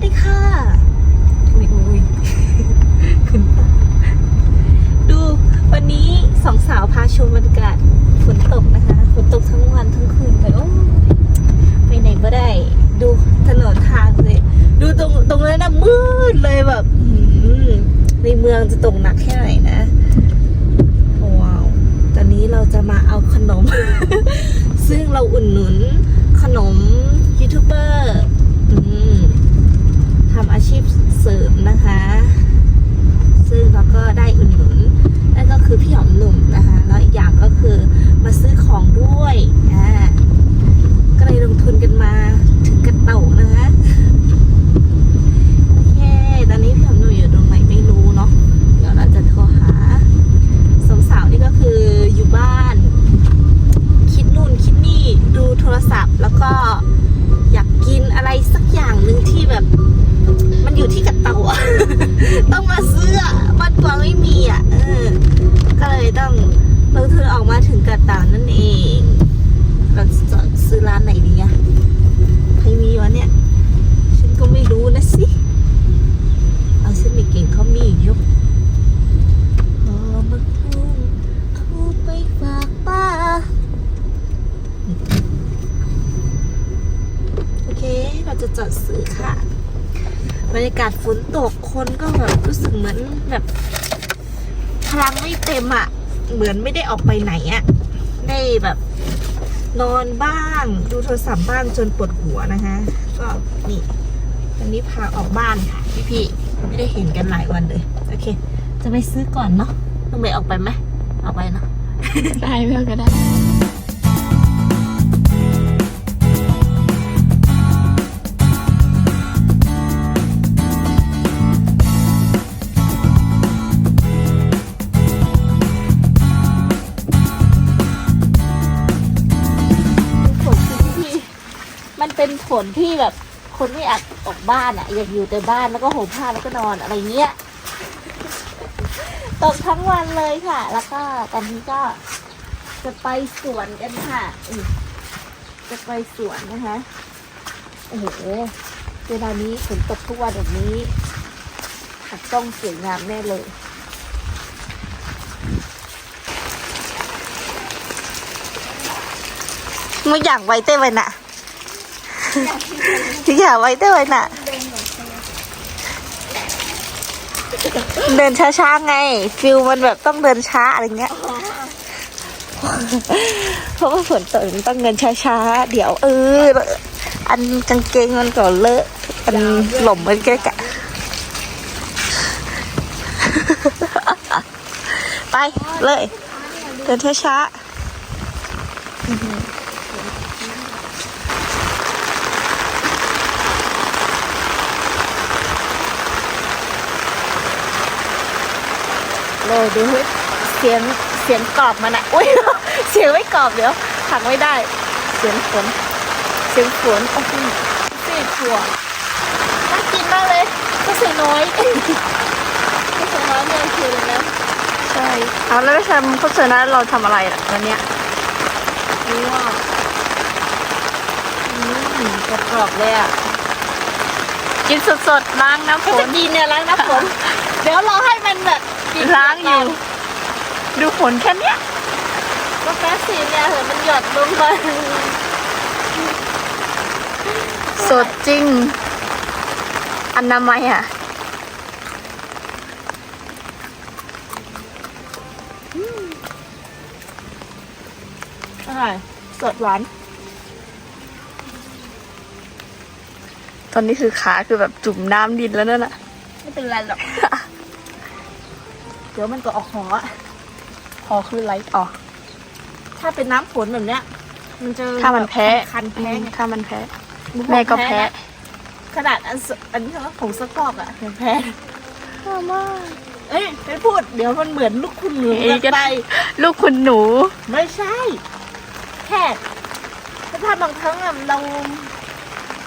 สดีค่ะ อุ้ยอุ้ยขึ้นดูวันนี้สองสาวพาชมบรรยากาศฝนตกนะคะฝนตกทั้งวันทั้งคืนเลยโอ้ยไปไหนก็ได้ ดูถนนทางเลย ดูตรงตรงนั้นนะมืดเลยแบบอื้อหือในเมืองจะตกหนักแค่ไหนนะว้าวตอนนี้เราจะมาเอาขนม ซึ่งเราอุ่นหนุนขนมยูทูบเบอร์ อืม ทำอาชีพเสริมนะคะ ซึ่งเราก็ได้อุ่นหนุนนั่นก็คือพี่หอมหนุ่มนะคะแล้วอีกอย่างก็คือมาซื้อของด้วยอ่าก็เลยลงทุนกันมาถึงกระเต่านะคะโอเคตอนนี้พี่หอมหนุ่มอยู่ตรงไหนไม่รู้เนาะเดี๋ยวเราจะโทรหาสองสาวนี่ก็คืออยู่บ้าน คิดนู่นคิดนี่ดูโทรศัพท์แล้วก็อยากกินอะไรสักอย่างหนึ่งที่แบบ มันอยู่ที่กระเตาอะต้องมาซื้ออะบ้านกวางไม่มีอะเออ ก็เลยต้องลงทุนออกมาถึงกระเตานั่นเอง เราจะซื้อร้านไหนดีอะใครมีวะเนี่ย ฉันก็ไม่รู้นะสิ เอาฉันไม่เก่งเขามีอยู่ พอมาพุ่งเอาไปฝากป้า โอเค เราจะจอดซื้อค่ะ บรรยากาศฝนตกคนก็แบบรู้สึกเหมือนแบบพลังไม่ เต็มอะ่ะเหมือนไม่ได้ออกไปไหนอะ่ะได้แบบนอนบ้างดูโทรศัพท์บ้างจนปวดหัวนะคะ ก็นี่วันนี้พาออกบ้านค่ะ พี่พี่ไม่ได้เห็นกันหลายวันเลย โอเค จะไปซื้อก่อนเนาะต้องไปออกไปไหมออกไปเนาะได้เพื่อก็ได้ เป็นฝนที่แบบคนไม่อยากออกบ้านอะอยากอยู่แต่บ้านแล้วก็ห่มผ้าแล้วก็นอนอะไรเงี้ยตกทั้งวันเลยค่ะ แล้วก็ตอนนี้ก็จะไปสวนกันค่ะจะไปสวนนะคะโอ้โหเวลานี้ฝนตกทุกวันแบบนี้ผักต้องสวยงามแน่เลยไม่อยากไว้เต้ไว้น่ะ อยากไว้เต้ไว้น่ะ เดินช้าๆไง ฟิลมันแบบต้องเดินช้าอะไรเงี้ย เพราะว่าฝนตกมันต้องเดินช้าๆ เดี๋ยวเออ อันกางเกงมันก็เลอะอันหล่มมันก็กะไปเลย เดินช้าๆ เลยดูเสียงเสียงกรอบมันอะอุ้ยเสียงไม่กรอบเดี๋ยวถักไม่ได้ เสียงฝนเสียงฝนโอ้โหสีถั่วน่ากินมากเลยก็ใส่น้อยก็ใส่น้อยเนี่ยคือเลยนะใช่เอาแล้วได้ทำโฆษณาเราทำอะไรล่ะวันเนี้ยนี่ว่าอืมกรอบๆเลยอะกินสดๆล้างน้ำฝก็จะนกินเนี่ยล้างน้ำฝนเดี๋ยวรอให้มันแบบ กินล้างอยู่ ดูฝนแค่เนี้ยกาแฟสีเนี่ยเห็นมันหยดลงไปสดจริง อันนามัยอะใช่สดหวาน ตอนนี้คือขาคือแบบจุ่มน้ำดินแล้วนั่นแหละไม่เป็นไรหรอก เดี๋ยวมันก็ออกหออะพอคือไรออกถ้าเป็นน้ำฝนแบบเนี้ย มันจะถ้ามันแพ้คันๆแพ้ไงถ้ามันแพ้ แม่ก็แพ้นะขนาดอันสอันนี้เขาผงซักฟอกอะยังแพ้มากเอ้ยไม่พูด เดี๋ยวมันเหมือนลูกคุณหนูเอ้ยเกินไปลูกคุณหนู ไม่ใช่ แค่ถ้าบางครั้งอะเรา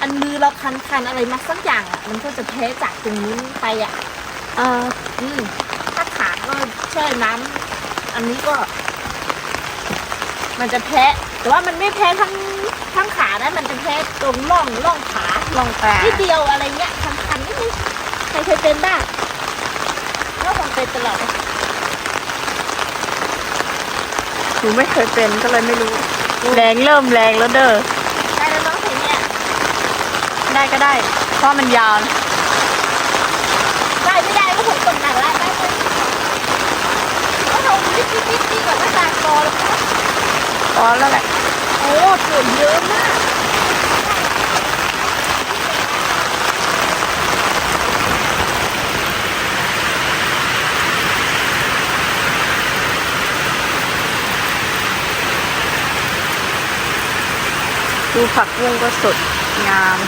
อันมือเราคันๆอะไรมาสักอย่างอะมันก็จะแพ้จากตรงนี้ไปอะเอออืมถ้าขาก็แช่น้ำอันนี้ก็ มันจะแพ้แต่ว่ามันไม่แพ้ทั้งทั้งขานะมันจะแพ้ตรงร่องร่องขาลองแปลนิดเดียวอะไรเงี้ยคันนึงใครเคยเป็นบ้างก็คงเป็นตลอดเลยหนูไม่เคยเป็นก็เลยไม่รู้ แรงเริ่มแรงแล้วเด้อได้แล้วน้องเห็นเนี่ย ได้ก็ได้ เพราะมันยาวนะ ได้ไม่ได้ก็ผมตกหนักแล้วได้ไหม ก็ทำนิดนิดนิดดีกว่าหน้าตางกอเลยนะพอแล้วแหละโอ้ถั่วเยอะมากดูผักบุ้งก็สดงาม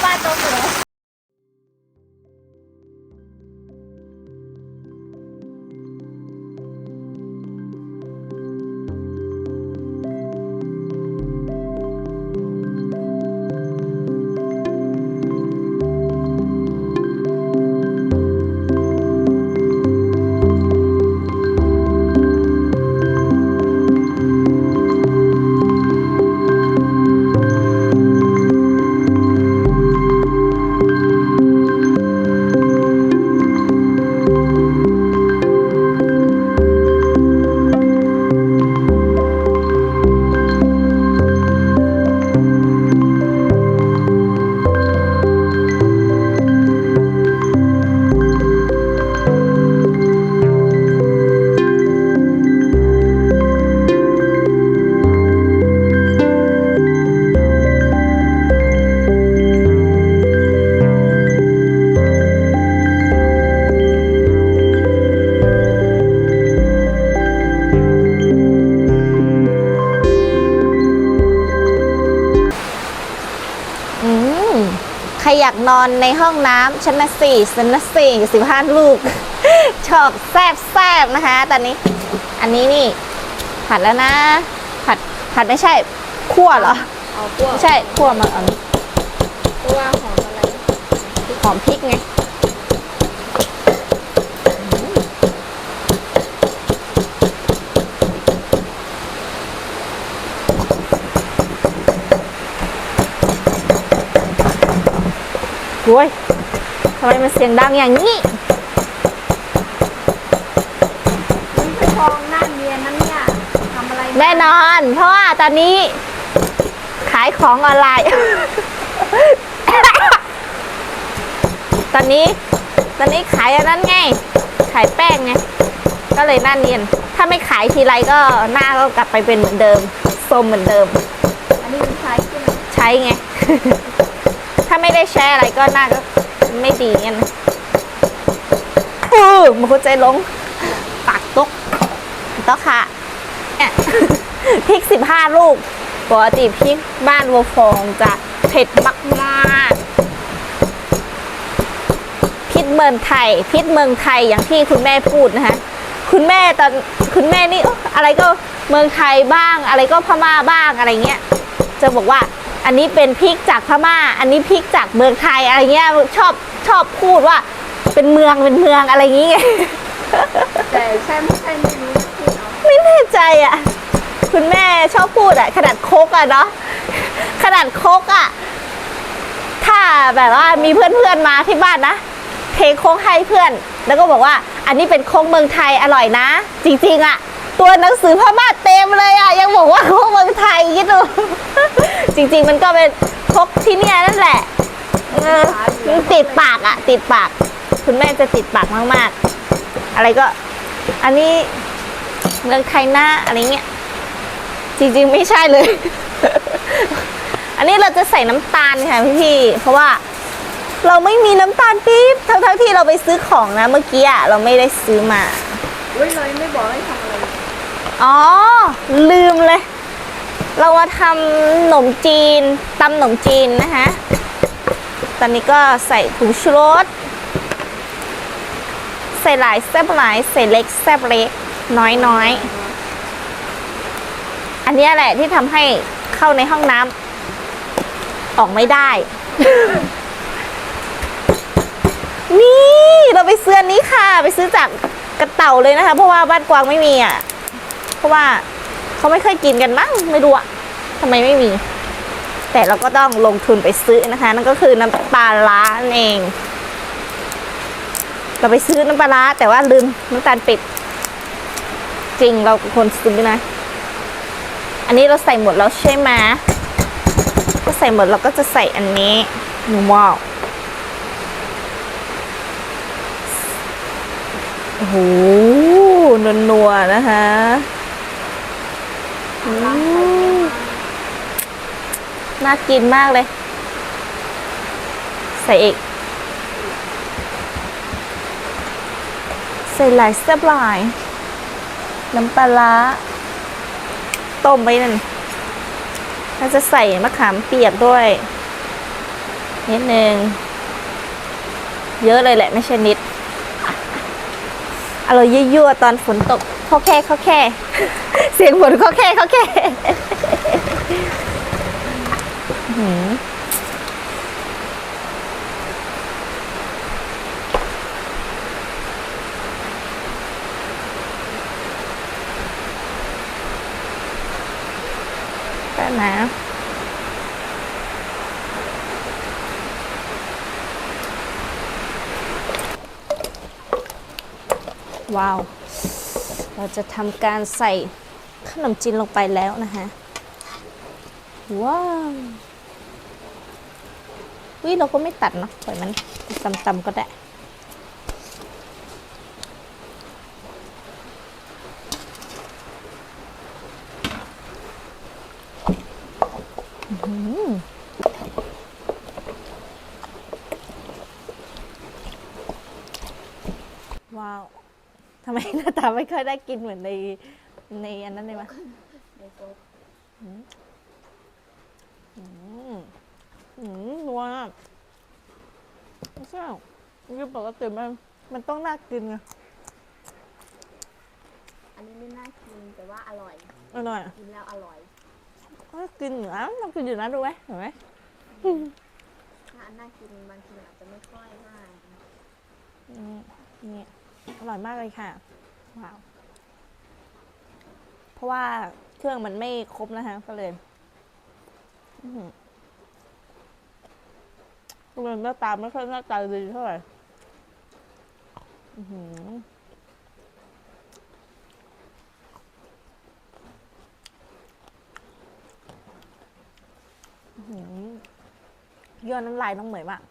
ไปเใครอยากนอนในห้องน้ำชั้นละสี่ชั้นละสี่สิบห้าลูก ชอบแซบแซบนะคะ ตอนนี้ อันนี้นี่ ผัดแล้วนะ ผัดผัดไม่ใช่คั่วเหรอเอาพวกไม่ใช่คั่วมาอันนี้ตัวหอมอะไรหอมพริกไง โว้ยทำไมมันเสียงดังอย่างนี้มันเป็นทองหน้าเนียนนั่นเนี่ยทำอะไรแน่นอน เพราะว่าตอนนี้ ขายของออนไลน์ ตอนนี้ ตอนนี้ขายอันนั้นไง ขายแป้งไง ก็เลยหน้าเนียน ถ้าไม่ขายทีไรก็หน้าก็กลับไปเป็นเหมือนเดิมโซมเหมือนเดิม อันนี้มันใช้ใช่ไหมใช้ไงถ้าไม่ได้แชร์อะไรก็น้าก็ไม่ดีเงี้ยนะเออมันก็ใจลงปากตกต๊อกค่ะเนี่ยพริกสิบห้าลูกปกติพริกบ้านวัวฟองจะเผ็ดมากๆพริกเมืองไทยพริกเมืองไทยอย่างที่คุณแม่พูดนะคะคุณแม่ตอนคุณแม่นี่อะไรก็เมืองไทยบ้าง อะไรก็พม่าบ้างอะไรเงี้ยจะบอกว่า อันนี้เป็นพริกจากพม่า อันนี้พริกจากเมืองไทยอะไรเงี้ยชอบชอบพูดว่าเป็นเมืองเป็นเมืองอะไรอย่างเงี้ยแต่ใช่ไม่ใช่ไม่รู้ที่เอาไม่แน่ใจอะคุณแม่ชอบพูดอะ ขนาดโคกอะเนาะขนาดโคกอะถ้าแบบว่ามีเพื่อนๆมาที่บ้านนะเทโคกให้เพื่อน แล้วก็บอกว่า อันนี้เป็นโคกเมืองไทยอร่อยนะ จริงๆอะ ตัวหนังสือพม่าเต็มเลยอะ ยังบอกว่าโคกเมืองไทยคิดดูจริง ๆ มันก็เป็นโคกที่เนี่ยนั่นแหละเออติดปากอะ ติดปาก คุณแม่จะติดปากมากๆ อะไรก็ อันนี้เมืองไทยหน้าอะไรเงี้ยจริงๆ ไม่ใช่เลย อันนี้เราจะใส่น้ำตาลค่ะพี่ๆเพราะว่าเราไม่มีน้ำตาลปี๊บทั้งๆที่เราไปซื้อของนะเมื่อกี้อะเราไม่ได้ซื้อมาเฮ้ยเลยไม่บอกให้ทำ อ๋อ ลืมเลย เรามาทำขนมจีนตำขนมจีนนะคะ ตอนนี้ก็ใส่ผงชูรส ใส่หลายแซบหลาย ใส่เล็กแซบเล็ก น้อยน้อยอันนี้แหละที่ทำให้เข้าในห้องน้ำออกไม่ได้ นี่ เราไปซื้อนนี้ค่ะ ไปซื้อจากกระเต่าเลยนะคะ เพราะว่าบ้านกวางไม่มีอะ ราะว่าเขาไม่เคยกินกันมั้งไม่รู้อะทำไมไม่มี แต่เราก็ต้องลงทุนไปซื้อนะคะ นั่นก็คือน้ำปลาร้านั่นเอง เราไปซื้อน้ำปลาร้าแต่ว่าลืมน้ำตาลปิด จริงเราคนซื้อนะ อันนี้เราใส่หมดแล้วใช่ไหมก็ใส่หมดเราก็จะใส่อันนี้หนูว้าวโอ้โหนัวๆนะคะ น่ากินมากเลย ใส่อีก ใส่หลายแซ่บหลาย น้ำปลาร้าต้มไว้นั่นถ้าจะใส่มะขามเปียกด้วย นิดนึง เยอะเลยแหละไม่ใช่นิดอร่อยยั่วๆตอนฝนตก เขาแค่เขาแค่ เสียงฝนเขาแค่เขาแค่แป๊บนะว้าว เราจะทำการใส่ขนมจีนลงไปแล้วนะคะ ว้าววิเราก็ไม่ตัดเนาะปล่อยมันตำๆก็ได้ อื้อหือว้าว ทำ ไมหน้าตาไม่ค่อยได้กินเหมือนในในอันนั้นเลยวะอืมอืมอืมนัวอะไม่ใช่หรอกคือปกติมันมันต้องน่ากินไงอันนี้ไม่น่ากินแต่ว่าอร่อย อร่อยอะกินแล้วอร่อยน่ากินอยู่นะน่ากินอยู่นะดูไหมเห็นไหมถ้าอันน่ากินบางทีอาจจะไม่ค่อยมากอืมนี่อร่อยมากเลยค่ะ ว้าวเพราะว่าเครื่องมันไม่ครบนะคะก็เลยอื้อหือก็เลยหน้าตาไม่ค่อยหน้าตาดีเท่าไหร่อื้อหืออื้อหือย่อน้ำลายน้องเหมยมาก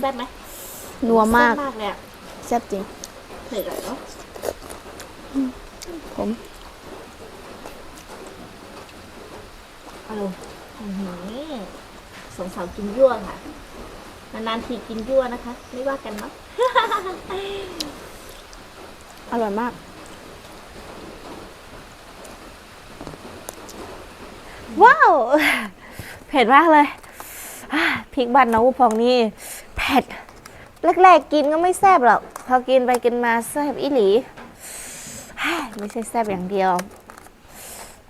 แซ่บไหมนัวมากแซ่บมากเลยแซ่บจริงเผ็ดเลยเนาะผมอารมณ์สองสาวกินยั่วค่ะ นานๆทีกินยั่วนะคะ ไม่ว่ากันเนาะ อร่อยมาก ว้าว เผ็ดมากเลยพริกบันน้องอุพองนี่ ผ็ดแรกๆกินก็ไม่แซ่บหรอก พอกินไปกินมาแซ่บอีหลี ไม่ใช่แซ่บอย่างเดียว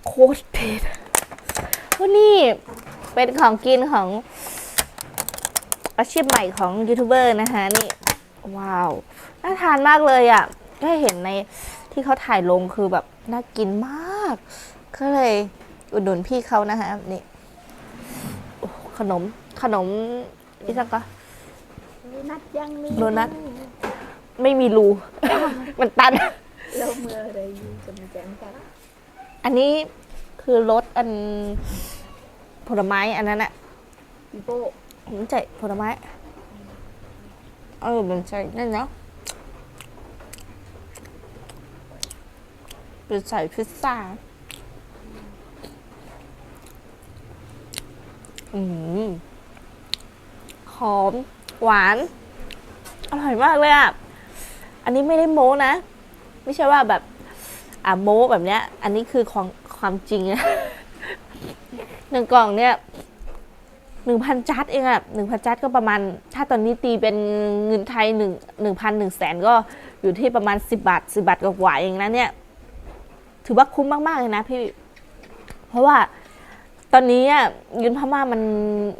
โคตรเผ็ดวันนี้เป็นของกินของ อาชีพใหม่ของยูทูบเบอร์นะคะนี่ ว้าว น่าทานมากเลยอะ่ะก็เห็นในที่เขาถ่ายลงคือแบบน่ากินมาก ก็เลยอุดหนุนพี่เขานะคะนี่ขนมขนมอีสักก็ โดนัทยังมีโดนัท ไม่มีรู มันตันเราเมื่อไรอยู่จะมาแจ้งกันอันนี้คือรสอันผลไม้อันนั้นอะปีโป้มันใช่ผลไม้ เออมันใช่นั่นเนาะเป็นใส่พิซซ่า อืมหอม หวาน อร่อยมากเลยอะ อันนี้ไม่ได้โม้นะ ไม่ใช่ว่าแบบอะโม้แบบเนี้ย อันนี้คือความความจริงนะหนึ่งกล่องเนี่ยหนึ่งพันจัดเองอะหนึ่งพันจัดก็ประมาณ ถ้าตอนนี้ตีเป็นเงินไทยหนึ่งหนึ่งพันหนึ่งแสนก็อยู่ที่ประมาณสิบบาทสิบบาทกว่าเองนะเนี่ย ถือว่าคุ้มมากๆเลยนะพี่ เพราะว่าตอนนี้อะเงินพม่ามัน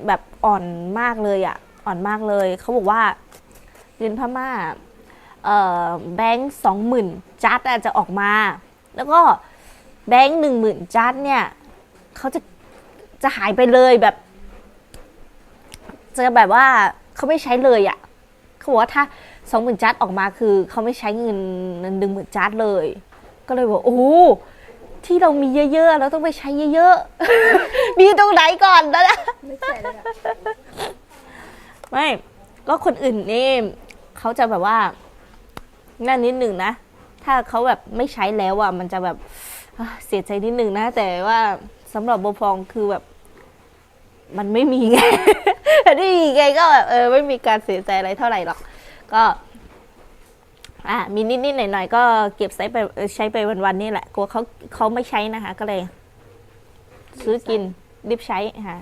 แบบอ่อนมากเลยอะ อ่อนมากเลย เขาบอกว่าเงินพม่าแบงค์สองหมื่นจัดอะจะออกมา แล้วก็แบงค์หนึ่งหมื่นจัดเนี่ยเขาจะจะหายไปเลยแบบจะแบบว่าเขาไม่ใช้เลยอะ่ะเขาบอกว่าถ้าสองหมื่นจัดออกมาคือเขาไม่ใช้เงินหนึ่งหมื่นจัดเลย ก็เลยบอกโอ้ที่เรามีเยอะๆ เราต้องไปใช้เยอะๆ มีตรงไหนก่อนนะไม่ใช่แล้วอะ ไม่ก็คนอื่นนี่เขาจะแบบว่านั่นนิดหนึ่งนะ ถ้าเขาแบบไม่ใช้แล้วอะมันจะแบบเสียใจนิดหนึ่งนะ แต่ว่าสำหรับโบวฟองคือแบบ มันไม่มีไงไม่มีไงก็แบบเออไม่มีการเสียใจอะไรเท่าไหร่หรอก ก็อะมีนิดๆหน่อยๆก็เก็บใช้ไปใช้ไปวันๆนี่แหละกลัวเขาเขาไม่ใช้นะคะ ก็เลย ซื้อกินรีบใช้ค่ะ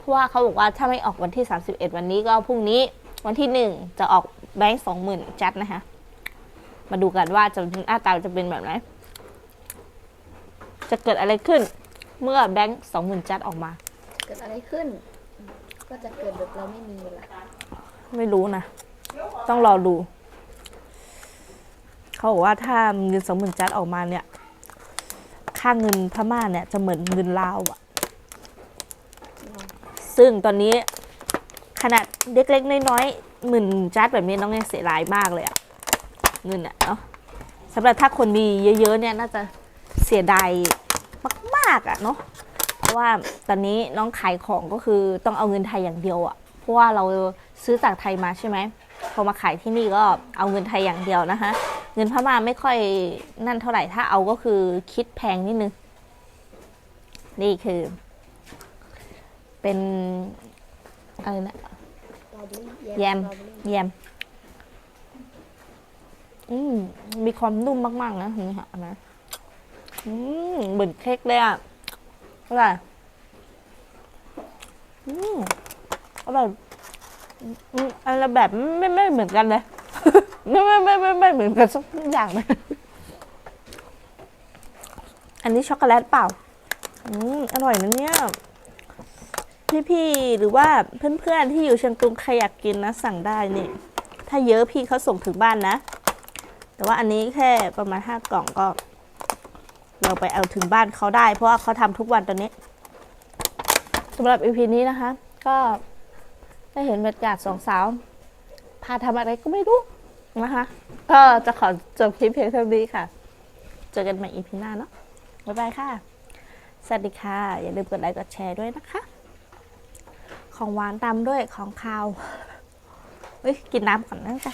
เพราะว่าเขาบอกว่าถ้าไม่ออกวันที่ 31 วันนี้ก็พรุ่งนี้วันที่ 1 จะออกแบงค์สองหมื่นจัดนะคะ มาดูกันว่าจะหน้าตาจะเป็นแบบไหน จะเกิดอะไรขึ้น เมื่อแบงค์สองหมื่นจัดออกมา เกิดอะไรขึ้น ก็จะเกิดแบบเราไม่มีละไม่รู้นะ ต้องรอดู เขาบอกว่าถ้าเงินสองหมื่นจัดออกมาเนี่ย ค่าเงินพม่าเนี่ยจะเหมือนเงินลาวอะ ซึ่งตอนนี้ขนาดเล็กๆน้อยๆหมื่นจัดแบบนี้น้องยังเสียดายมากเลยอะเงินอะเนาะสำหรับถ้าคนมีเยอะๆเนี่ยน่าจะเสียดายมากๆอะเนาะเพราะว่าตอนนี้น้องขายของก็คือต้องเอาเงินไทยอย่างเดียวอะเพราะว่าเราซื้อจากไทยมาใช่ไหมพอมาขายที่นี่ก็เอาเงินไทยอย่างเดียวนะคะเงินพม่าไม่ค่อยนั่นเท่าไหร่ถ้าเอาก็คือคิดแพงนิดนึงนี่คือ เป็นอะไรนะแยมแยมอืมมีความนุ่มมากๆนะนี่ค่ะนะอืมเหมือนเค้กเลยอะอร่อยอืมอร่อยอันละแบบไม่ไม่เหมือนกันเลยไม่ไม่ไม่ไม่ไม่เหมือนกันสักอย่างเลยอันนี้ช็อกโกแลตเปล่า อืมอร่อยนะเนี่ย พี่ๆหรือว่าเพื่อนๆที่อยู่เชียงตุงใครอยากกินนะสั่งได้นี่ ถ้าเยอะพี่เขาส่งถึงบ้านนะ แต่ว่าอันนี้แค่ประมาณห้ากล่องก็ เราไปเอาถึงบ้านเขาได้ เพราะว่าเขาทำทุกวันตอนนี้สำหรับ EP นี้นะคะ ก็ได้เห็นบรรยากาศสองสาว พาทำอะไรก็ไม่รู้นะคะ ก็จะขอจบคลิปเพียงเท่านี้ค่ะ เจอกันใหม่ EP หน้าเนาะบ๊ายบายค่ะ สวัสดีค่ะ อย่าลืมกดไลค์กดแชร์ด้วยนะคะ ของหวานตามด้วยของคาวเฮ้ยกินน้ำก่อนนะจ๊ะ